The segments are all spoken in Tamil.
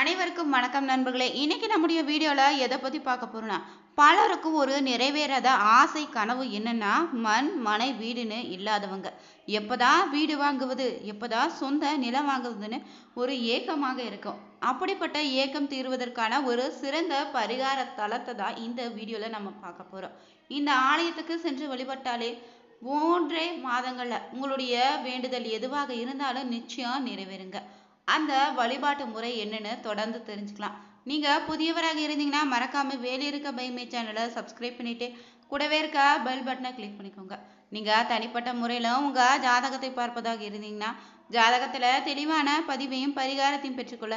அனைவருக்கும் வணக்கம் நண்பர்களே. இன்னைக்கு நம்முடைய வீடியோவில் எதை பற்றி பார்க்க போறோம்னா பலருக்கும் ஒரு நிறைவேறாத ஆசை கனவு என்னன்னா மண் மனை வீடுன்னு இல்லாதவங்க. எப்போதான் வீடு வாங்குவது எப்போதான் சொந்த நிலம் வாங்குவதுன்னு ஒரு ஏக்கமாக இருக்கும். அப்படிப்பட்ட ஏக்கம் தீர்வதற்கான ஒரு சிறந்த பரிகார தலத்தை தான் இந்த வீடியோவில் நம்ம பார்க்க போறோம். இந்த ஆலயத்துக்கு சென்று வழிபட்டாலே மூன்றே மாதங்கள்ல உங்களுடைய வேண்டுதல் எதுவாக இருந்தாலும் நிச்சயம் நிறைவேறுங்க. அந்த வழிபாட்டு முறை என்னன்னு தொடர்ந்து தெரிஞ்சுக்கலாம். நீங்க புதியவராக இருந்தீங்கன்னா மறக்காம வேலை இருக்க பைமே சேனலை சப்ஸ்கிரைப் பண்ணிட்டு கூடவே இருக்க பெல் பட்டனை கிளிக் பண்ணிக்கோங்க. நீங்க தனிப்பட்ட முறையில உங்க ஜாதகத்தை பார்ப்பதாக இருந்தீங்கன்னா ஜாதகத்துல தெளிவான பதிவையும் பரிகாரத்தையும் பெற்றுக்கொள்ள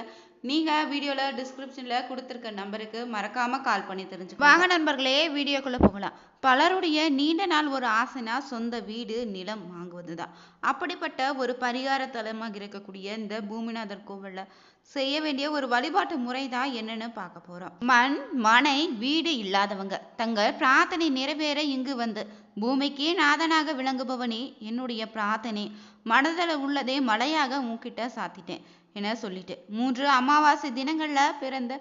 நீங்க வீடியோல டிஸ்கிரிப்ஷன்ல கொடுத்துருக்க நம்பருக்கு மறக்காம கால் பண்ணி தெரிஞ்சு வாங்க நண்பர்களே வீடியோக்குள்ள போகலாம். பலருடைய நீண்ட நாள் ஒரு ஆசைனா சொந்த வீடு நிலம் வாங்குவதுதான். அப்படிப்பட்ட ஒரு பரிகார தலமாக இருக்கக்கூடிய இந்த பூமிநாதர் கோவிலில் செய்ய வேண்டிய ஒரு வழிபாட்டு முறை தான் என்னன்னு பார்க்க போறோம். மண் மனை வீடு இல்லாதவங்க. தங்கள் பிரார்த்தனை நிறைவேற இங்கு வந்து பூமிக்கு நாதனாக விளங்குபவனே என்னுடைய பிரார்த்தனை. மனதில் உள்ளதே மலையாக உன்கிட்ட சாத்திட்டேன். என சொல்லிட்டு. மூன்று அமாவாசை தினங்களில் பிறந்த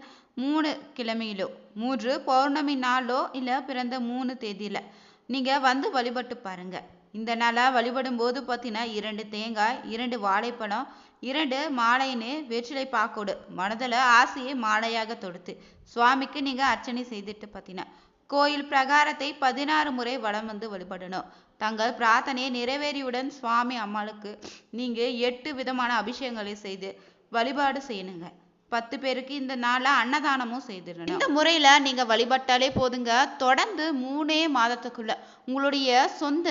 மூணு கிழமையிலோ மூன்று பௌர்ணமி நாளோ இல்லை பிறந்த மூணு தேதியில் நீங்கள் வந்து வழிபட்டு பாருங்கள் இந்த நாளாக வழிபடும் போது பார்த்தீங்கன்னா இரண்டு தேங்காய் இரண்டு வாழைப்பழம் இரண்டு மாலைன்னு வெற்றிலை பாக்கோடு மனதில் ஆசையை மாலையாக தொடுத்து சுவாமிக்கு நீங்கள் அர்ச்சனை செய்துட்டு பார்த்தீங்கன்னா கோயில் பிரகாரத்தை பதினாறு முறை வலம் வந்து வழிபடணும். தங்கள் பிரார்த்தனையை நிறைவேறியுடன் சுவாமி அம்மாளுக்கு நீங்க எட்டு விதமான அபிஷேகங்களை செய்து வழிபாடு செய்யணுங்க. பத்து பேருக்கு இந்த நாள அன்னதானமும் செய்திடணும். இந்த முறையில நீங்க வழிபட்டாலே போதுங்க. தொடர்ந்து மூணே மாதத்துக்குள்ள உங்களுடைய சொந்த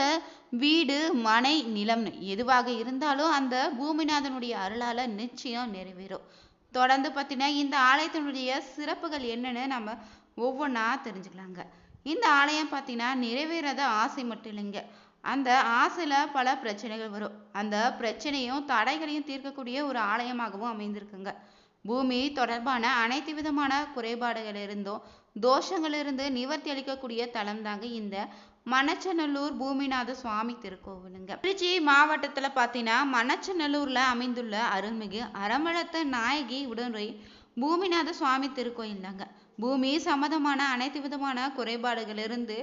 வீடு மனை நிலம்னு எதுவாக இருந்தாலும் அந்த பூமிநாதனுடைய அருளால நிச்சயம் நிறைவேறும். தொடர்ந்து பார்த்தீங்கன்னா இந்த ஆலயத்தினுடைய சிறப்புகள் என்னன்னு நம்ம ஒவ்வொன்றா தெரிஞ்சுக்கலாங்க. இந்த ஆலயம் பார்த்தீங்கன்னா நிறைவேறாத ஆசை மட்டும் இல்லைங்க. அந்த ஆசையில் பல பிரச்சனைகள் வரும். அந்த பிரச்சனையும் தடைகளையும் தீர்க்கக்கூடிய ஒரு ஆலயமாகவும் அமைந்திருக்குங்க. பூமி தொடர்பான அனைத்து விதமான குறைபாடுகளிலிருந்தும் தோஷங்களிலிருந்து நிவர்த்தி அளிக்கக்கூடிய தலம் தாங்க இந்த மணச்சநல்லூர் பூமிநாத சுவாமி திருக்கோவிலுங்க. திருச்சி மாவட்டத்தில் பார்த்தீங்கன்னா மணச்சநல்லூரில் அமைந்துள்ள அருள்மிகு அறமழத்த நாயகி உடனுரை பூமிநாத சுவாமி திருக்கோயில் தாங்க பூமி சம்மந்தமான அனைத்து விதமான குறைபாடுகளிலிருந்து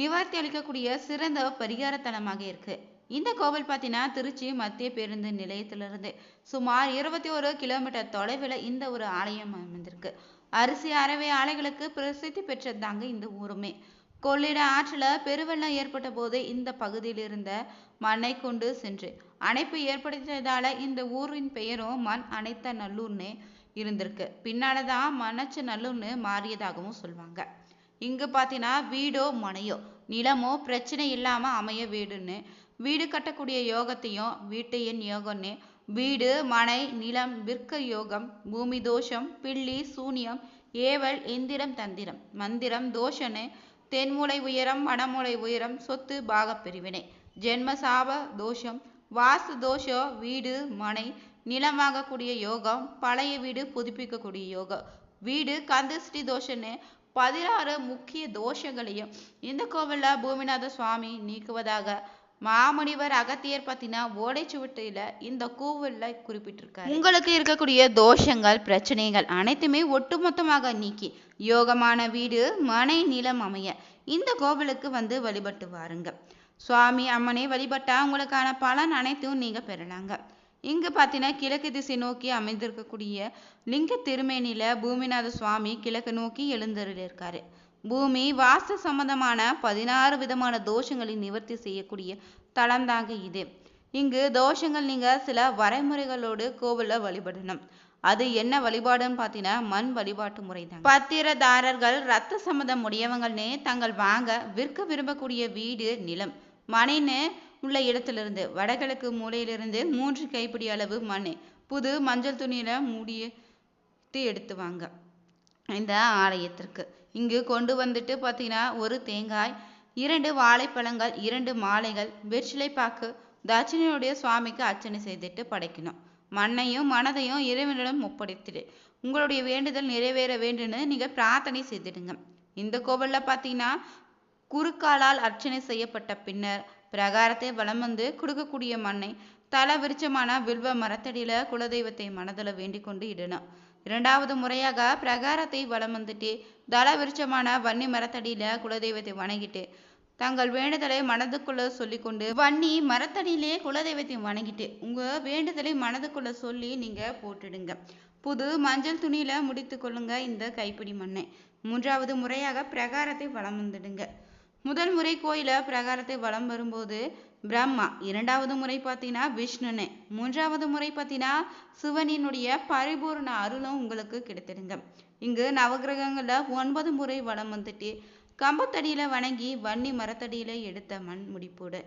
நிவர்த்தி அளிக்கக்கூடிய சிறந்த பரிகார தலமாக இருக்கு. இந்த கோவில் பார்த்தீங்கன்னா திருச்சி மத்திய பேருந்து நிலையத்திலிருந்து சுமார் இருபத்தி ஒரு கிலோமீட்டர் தொலைவில் இந்த ஒரு ஆலயம் அமைந்திருக்கு. அரிசி அறவை ஆலைகளுக்கு பிரசித்தி பெற்றதாங்க இந்த ஊருமே. கொள்ளிட ஆற்றில் பெருவெள்ளம் ஏற்பட்ட போது இந்த பகுதியில் இருந்த மண்ணை கொண்டு சென்று அணைப்பு ஏற்படுத்தியதால இந்த ஊரின் பெயரும் மண் அணைத்த நல்லூர்னே இருந்திருக்கு. பின்னால தான் நல்லுன்னு மாறியதாகவும் சொல்லுவாங்க இங்கு பார்த்தீங்கன்னா வீடோ மனையோ நிலமோ பிரச்சனை இல்லாம அமைய வீடுன்னு வீடு கட்டக்கூடிய யோகத்தையும் வீட்டு எண் யோகம்னு வீடு மனை நிலம் விற்க யோகம் பூமி தோஷம் பில்லி சூனியம் ஏவல் எந்திரம் தந்திரம் மந்திரம் தோஷன்னு தென்மூலை உயரம் வடமூளை உயரம் சொத்து பாகப் பிரிவினை ஜென்ம சாப தோஷம் வாஸ்து தோஷம் வீடு மனை நிலம் வாங்கக்கூடிய யோகம் பழைய வீடு புதுப்பிக்கக்கூடிய யோகம். வீடு கந்தஸ்ரீ தோஷன்னு பதினாறு முக்கிய தோஷங்களையும் இந்த கோவில்ல பூமிநாத சுவாமி நீக்குவதாக மாமுனிவர் அகத்தியர் பார்த்தீங்கன்னா ஓடைச்சுவட்டில இந்த கோவில்ல குறிப்பிட்டிருக்காரு. உங்களுக்கு இருக்கக்கூடிய தோஷங்கள் பிரச்சனைகள் அனைத்துமே ஒட்டுமொத்தமாக நீக்கி யோகமான வீடு மனை நிலம் அமைய இந்த கோவிலுக்கு வந்து வழிபட்டு வாருங்க. சுவாமி அம்மனை வழிபட்டா உங்களுக்கான பலன் அனைத்தும் நீங்க பெறலாங்க. இங்கு பார்த்தீங்கன்னா கிழக்கு திசை நோக்கி அமைந்திருக்கக்கூடிய லிங்க திருமேனில பூமிநாத சுவாமி கிழக்கு நோக்கி எழுந்தருள் இருக்காரு பூமி வாஸ்து சம்பந்தமான பதினாறு விதமான தோஷங்களை நிவர்த்தி செய்யக்கூடிய தலம் தாங்க இது. இங்கு தோஷங்கள் நீங்க சில வரைமுறைகளோடு கோவில வழிபடணும். அது என்ன வழிபாடுன்னு பார்த்தீங்கன்னா மண் வழிபாட்டு முறை தான் பத்திரதாரர்கள் ரத்த சம்மதம் உடையவங்கள்னே தங்கள் வாங்க விற்க விரும்பக்கூடிய வீடு நிலம் மனைன்னு உள்ள இடத்திலிருந்து வடகிழக்கு மூலையிலிருந்து மூன்று கைப்பிடி அளவு மண் புது மஞ்சள் துணியில மூடிட்டு எடுத்து வாங்க. இந்த ஆலயத்திற்கு. இங்கு கொண்டு வந்துட்டு பார்த்தீங்கன்னா ஒரு தேங்காய் இரண்டு வாழைப்பழங்கள் இரண்டு மாலைகள் வெற்றிலை பாக்கு தட்சிணையுடைய சுவாமிக்கு அர்ச்சனை செய்துட்டு படைக்கணும். மண்ணையும் மனதையும் இறைவனிடம் ஒப்படைத்துடு. உங்களுடைய வேண்டுதல் நிறைவேற வேண்டும்னு நீங்க பிரார்த்தனை செய்திடுங்க. இந்த கோவிலில் பார்த்தீங்கன்னா குறுக்காலால் அர்ச்சனை செய்யப்பட்ட பின்னர் பிரகாரத்தை வலம் வந்து கொடுக்கக்கூடிய மண்ணை தல விருச்சமான வில்வ மரத்தடியில குலதெய்வத்தை மனதில் வேண்டிக் கொண்டு இடணும். இரண்டாவது முறையாக பிரகாரத்தை வலம் வந்துட்டு தல விருச்சமான வன்னி மரத்தடியில குலதெய்வத்தை வணங்கிட்டு தங்கள் வேண்டுதலை மனதுக்குள்ள சொல்லிக்கொண்டு வன்னி மரத்தடியிலே குலதெய்வத்தை வணங்கிட்டு உங்க வேண்டுதலை மனதுக்குள்ள சொல்லி நீங்க போட்டுடுங்க. புது மஞ்சள் துணியில முடித்து கொள்ளுங்க இந்த கைப்பிடி மண்ணை. மூன்றாவது முறையாக பிரகாரத்தை வளம் வந்துடுங்க. முதல் முறை கோயில பிரகாரத்தை வலம் வரும்போது பிரம்மா இரண்டாவது முறை பார்த்தீங்கன்னா விஷ்ணுன்னு மூன்றாவது முறை பார்த்தீங்கன்னா சிவனினுடைய பரிபூர்ண அருளும் உங்களுக்கு கிடைத்திருங்க. இங்கு நவகிரகங்களில் ஒன்பது முறை வளம் வந்துட்டு கம்பத்தடியில் வணங்கி வன்னி மரத்தடியில் எடுத்த மண் முடிப்போடு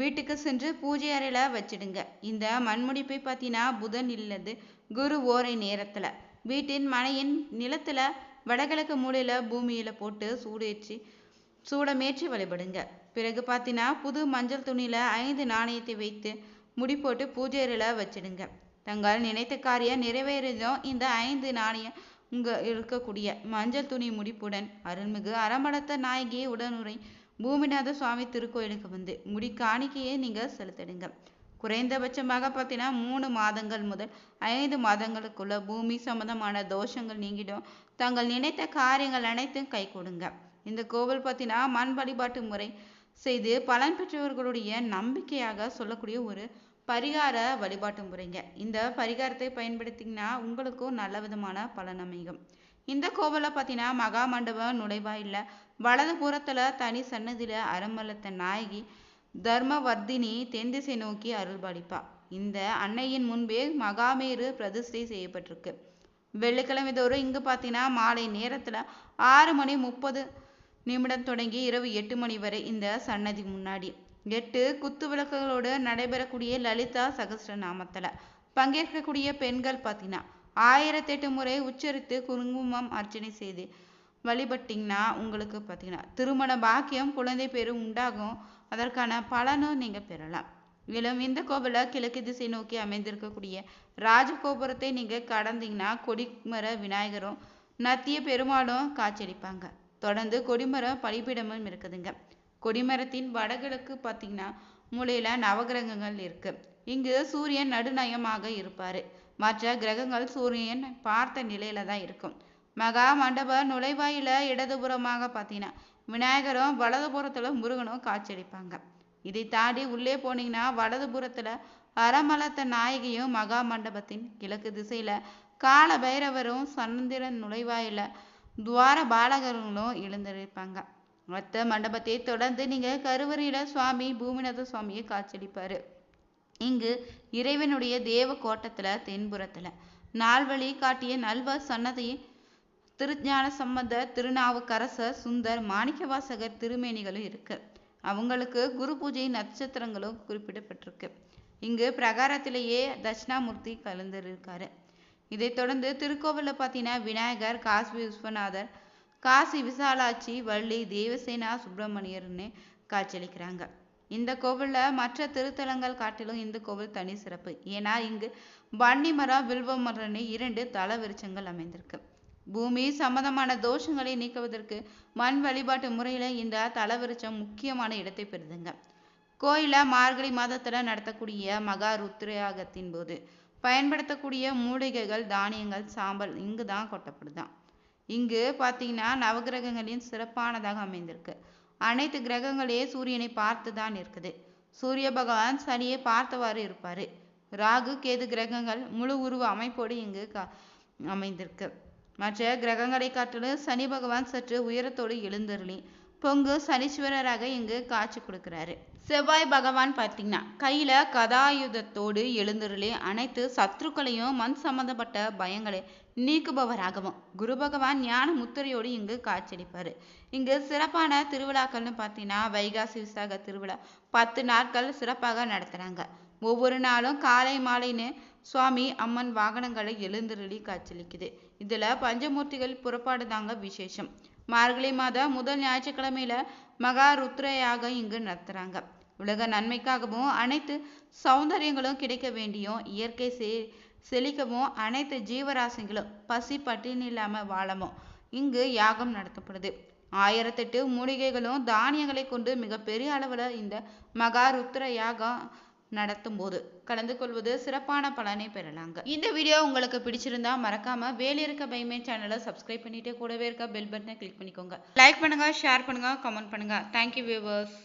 வீட்டுக்கு சென்று பூஜை அறையில் வச்சிடுங்க. இந்த மண்முடிப்பை பார்த்தீங்கன்னா புதன் இல்லது குரு ஓரை நேரத்தில் வீட்டின் மனையின் நிலத்தில் வடகிழக்கு மூலையில் பூமியில் போட்டு சூடேற்றி சூடமேற்றி வழிபடுங்க. பிறகு பார்த்தீங்கன்னா புது மஞ்சள் துணியில் ஐந்து நாணயத்தை வைத்து முடி போட்டு பூஜை வச்சிடுங்க. தங்கள் நினைத்த காரியம் நிறைவேறதும் இந்த ஐந்து நாணயம் உங்க இருக்கக்கூடிய மஞ்சள் துணி முடிப்புடன் அருள்மிகு அறமடத்த நாயகியை உடனுரை பூமிநாத சுவாமி திருக்கோயிலுக்கு வந்து முடி காணிக்கையை நீங்கள் செலுத்திடுங்க குறைந்தபட்சமாக பார்த்தீங்கன்னா மூணு மாதங்கள் முதல் ஐந்து மாதங்களுக்குள்ள பூமி சம்பந்தமான தோஷங்கள் நீங்கிடும். தங்கள் நினைத்த காரியங்கள் அனைத்தும் கை கொடுங்க. இந்த கோவில் பார்த்தீங்கன்னா மண் வழிபாட்டு முறை செய்து பலன் பெற்றவர்களுடைய நம்பிக்கையாக சொல்லக்கூடிய ஒரு பரிகார வழிபாட்டு முறைங்க. இந்த பரிகாரத்தை பயன்படுத்திங்கன்னா உங்களுக்கும் நல்ல விதமான பலன் அமையும். இந்த கோவிலை பார்த்தீங்கன்னா மகா மண்டபம் நுழைவாயில்ல வலது புறத்துல தனி சன்னதியில அறமலத்த நாயகி தர்மவர்தினி தென் திசை நோக்கி அருள்பாலிப்பா இந்த அன்னையின் முன்பே மகாமேரு பிரதிஷ்டை செய்யப்பட்டிருக்கு. வெள்ளிக்கிழமை தோறும் இங்கு பார்த்தீங்கன்னா மாலை நேரத்துல ஆறு மணி முப்பது நிமிடம் தொடங்கி இரவு எட்டு மணி வரை இந்த சன்னதி முன்னாடி. எட்டு குத்து விளக்குகளோடு நடைபெறக்கூடிய லலிதா சகஸ்ர நாமத்தில். பங்கேற்கக்கூடிய பெண்கள் பார்த்தீங்கன்னா ஆயிரத்தெட்டு முறை உச்சரித்து குங்குமம் அர்ச்சனை செய்து வழிபட்டிங்கன்னா உங்களுக்கு பார்த்தீங்கன்னா திருமண பாக்கியம் குழந்தை பேரு உண்டாகும். அதற்கான பலனும் நீங்கள் பெறலாம். மேலும் இந்த கோவில கிழக்கு திசை நோக்கி அமைந்திருக்கக்கூடிய ராஜகோபுரத்தை நீங்கள் கடந்தீங்கன்னா கொடிமர விநாயகரும் நத்திய பெருமாளும் காட்சியளிப்பாங்க. தொடர்ந்து கொடிமரம் பலிபீடமும் இருக்குதுங்க. கொடிமரத்தின் வடகிழக்கு பார்த்தீங்கன்னா மூலையில நவகிரகங்கள் இருக்கு. இங்கு சூரியன் நடுநயமாக இருப்பாரு. மற்ற கிரகங்கள் சூரியன் பார்த்த நிலையில தான் இருக்கும். மகா மண்டப நுழைவாயில இடதுபுறமாக பார்த்தீங்கன்னா விநாயகரும் வலதுபுறத்துல முருகனும் காட்சியளிப்பாங்க. இதை தாண்டி உள்ளே போனீங்கன்னா வலதுபுறத்துல அறமலத்த நாயகியும் மகா மண்டபத்தின் கிழக்கு திசையில கால பைரவரும் சந்திரன் நுழைவாயில துவார பாலகர்களும் எழுந்திருப்பாங்க. மற்ற மண்டபத்தை தொடர்ந்து நீங்க கருவறையில் சுவாமி பூமிநாத சுவாமியை காட்சியளிப்பாரு. இங்கு இறைவனுடைய தேவ கோட்டத்துல தென்புறத்துல. நால்வழி காட்டிய நல்வ சன்னதி திருஞான சம்பந்த திருநாவுக்கரசர் சுந்தர் மாணிக்கவாசகர் திருமேனிகளும் இருக்கு. அவங்களுக்கு குரு பூஜை நட்சத்திரங்களும் குறிப்பிடப்பட்டிருக்கு. இங்கு பிரகாரத்திலேயே தட்சிணாமூர்த்தி கலந்திருக்காரு. இதைத் தொடர்ந்து திருக்கோவிலில் பார்த்தீங்கன்னா விநாயகர் காசி விஸ்வநாதர் காசி விசாலாட்சி வள்ளி தேவசேனா சுப்பிரமணியர்னு காட்சியளிக்கிறாங்க. இந்த கோவிலில் மற்ற திருத்தலங்கள் காட்டிலும் இந்த கோவில் தனி சிறப்பு. ஏன்னா இங்கு வன்னி மரம் வில்வ மரம்னு இரண்டு தல விருட்சங்கள் அமைந்திருக்கு. பூமி சம்பந்தமான தோஷங்களை நீக்குவதற்கு மண் வழிபாட்டு முறையில் இந்த தல விருட்சம் முக்கியமான இடத்தை பெறுதுங்க. கோயிலை மார்கழி மாதத்துல நடத்தக்கூடிய மகா ருத்ரயாகத்தின் போது பயன்படுத்தக்கூடிய மூலிகைகள் தானியங்கள் சாம்பல் இங்கு தான் கொட்டப்படுதான் இங்கு பார்த்தீங்கன்னா நவகிரகங்களின் சிறப்பானதாக அமைந்திருக்கு. அனைத்து கிரகங்களே சூரியனை பார்த்து தான் இருக்குது சூரிய பகவான் சனியை பார்த்தவாறு இருப்பாரு. ராகு கேது கிரகங்கள் முழு உருவ அமைப்போடு இங்கு கா- அமைந்திருக்கு. மற்ற கிரகங்களை காட்டிலும் சனி பகவான் சற்று உயரத்தோடு எழுந்தருளி பொங்கு சனீஸ்வரராக இங்கு காட்சி கொடுக்கிறாரு. செவ்வாய் பகவான் பார்த்தீங்கன்னா கையில கதாயுதத்தோடு எழுந்தருளி அனைத்து சத்ருக்களையும் மண் சம்பந்தப்பட்ட பயங்களை நீக்குபவராகவும் குரு பகவான் ஞான முத்திரையோடு இங்கு காட்சியளிப்பாரு. இங்கு சிறப்பான திருவிழாக்கள்னு பார்த்தீங்கன்னா வைகாசி விசாக திருவிழா பத்து நாட்கள் சிறப்பாக நடத்துறாங்க. ஒவ்வொரு நாளும் காலை மாலைன்னு சுவாமி அம்மன் வாகனங்களை எழுந்தருளி காட்சியளிக்குது. இதுல பஞ்சமூர்த்திகள் புறப்பாடு தாங்க விசேஷம். மார்கழி மாதம் முதல் ஞாயிற்றுக்கிழமையில மகா ருத்ரையாக இங்கு நடத்துறாங்க. உலக நன்மைக்காகவும் அனைத்து சௌந்தரியங்களும் கிடைக்க வேண்டியும் இயற்கை செ செழிக்கவும் அனைத்து ஜீவராசிகளும் பசி பட்டினி இல்லாம வாழமும் இங்கு யாகம் நடத்தப்படுது. ஆயிரத்தெட்டு மூலிகைகளும் தானியங்களை கொண்டு மிகப்பெரிய அளவுல இந்த மகா ருத்ர யாகம் நடத்தும் போது கலந்து கொள்வது சிறப்பான பலனை பெறலாங்க. இந்த வீடியோ உங்களுக்கு பிடிச்சிருந்தா மறக்காம வேலை இருக்க பைமே சேனலை சப்ஸ்கிரைப் பண்ணிட்டு கூடவே இருக்க பெல் பட்டனை கிளிக் பண்ணிக்கோங்க. லைக் பண்ணுங்க ஷேர் பண்ணுங்க கமெண்ட் பண்ணுங்க. Thank you viewers